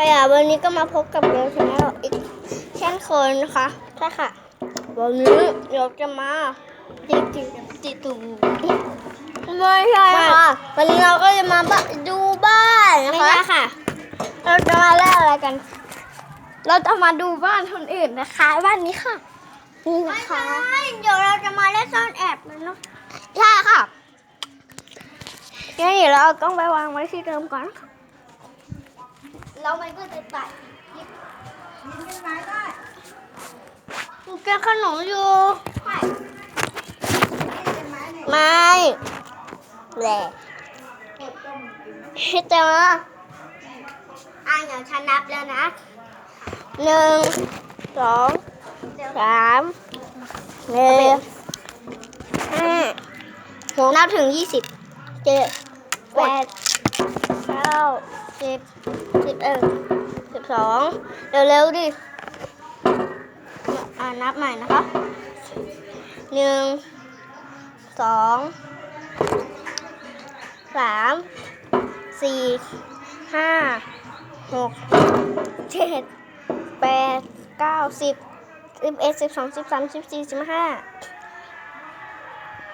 ค่ะอะวันนี้ก็มาพบกับเบลชาแนลอีกเช่นเคยนะคะใช่ค่ะ วันนี้เดี๋ยวจะมาติดติดติดตูไม่ใช่ค่ะ วันนี้เราก็จะมาบดูบ้านนะคะไม่ใช่ค่ะ เราจะมาเล่าอะไรกัน เราจะมาดูบ้านคนอื่นนะคะ บ้านนี้ค่ะนี่นะคะเดี๋ยวเราจะมาเล่นซ่อนแอบเลยเนาะใช่ค่ะงั้นเดี๋ยวเราเอากล้องไปวางไว้ที่เดิมก่อนนะคะ เราไม่ก็จะตัดกูกินขนมอยู่ไม่แหละพี่เจออะเดี๋ยวฉันนับแล้วนะหนึ่งสองสามสี่ห้าหกนับถึงยี่สิบเจ็ดแปดเก้า สิบสิบเอ็ดสิบสองเร็วๆดิอ่านับใหม่นะคะหนึ่งสองสามสี่ห้าหกเจ็ดแปดเก้าสิบสิบเอ็ดสิบสองสิบสามสิบสี่สิบห้า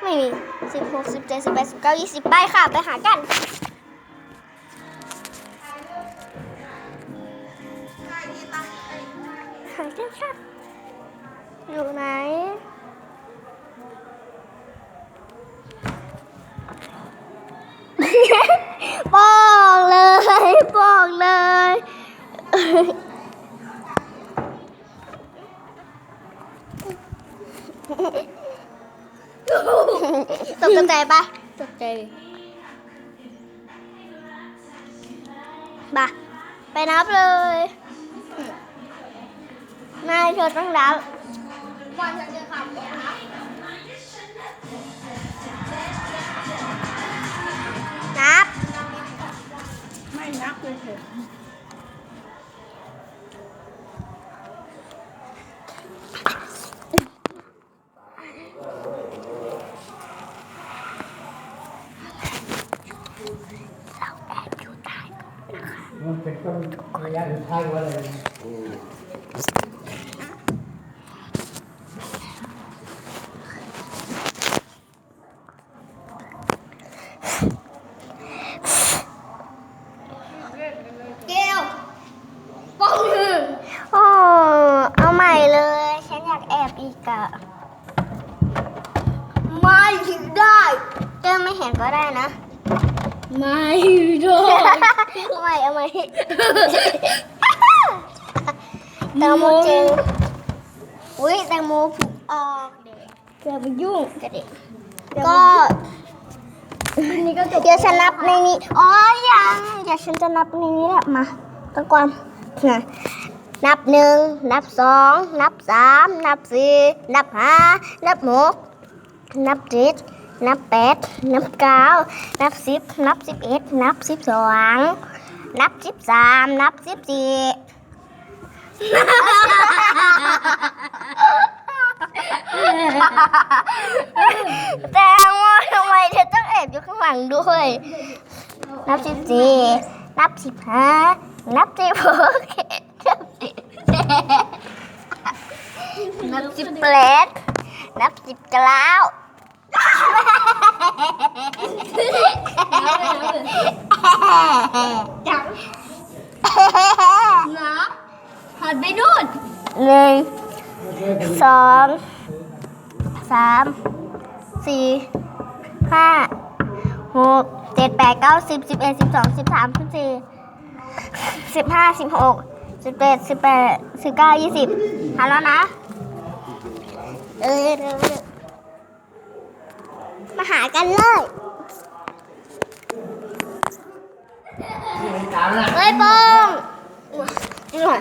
ไม่มีสิบหกสิบเจ็ดสิบแปดสิบเก้ายี่สิบไปค่ะ ไปหากัน หากันค่ะอยู่ไหนบอกเลยบอกเลยตกใจปะตกใจบะไปนับเลย นายเธอต้องนับก่อนจะเจอคำนี้นะนับ ไม่นับเลยเถอะมันเป็นต้นระยะสุดท้ายว่าอะไรนะ เกลปองหนึ่งโอ้เอาใหม่เลย ฉันอยากแอบอี กอะไม่ได้เกลไม่เห็นก็ได้นะ ไม่ได้เอาใหม่เอาใหม่แตงโมเจงอุ้ยแตงโมผุออกเด็กจะไปยุ่งกระเด็กก็อันนี้ก็จบเดี๋ยวฉันนับในนี้ อ๋อยังเดี๋ยวฉันจะนับในนี้แหละมาตะกอนนะ นับหนึ่ง นับสอง นับสาม นับสี่ นับห้า นับหก นับเจ็ด นับแปด นับเก้า นับสิบ นับสิบเอ็ด นับสิบสอง นับสิบสาม นับสิบสี่แต่ว่าทำไมเธอต้องแอบอยู่ข้างหลังด้วย นับสิบสี่ นับสิบห้า นับสิบหก นับสิบเจ็ดนับสิบแปดนับสิบเก้าจังนับหันไปนู่นหนึ่งสองสามสี่ห้าหกเจ็ดแปดเก้าสิบสิบเอ็ดสิบสองสิบสามสิบสี่สิบห้าสิบหก สิบเจ็ดสิบแปดสิบเก้ายี่สิบหาแล้วนะ เออเร็วๆมาหากันเลยเฮ้ยปองจริงเหรอ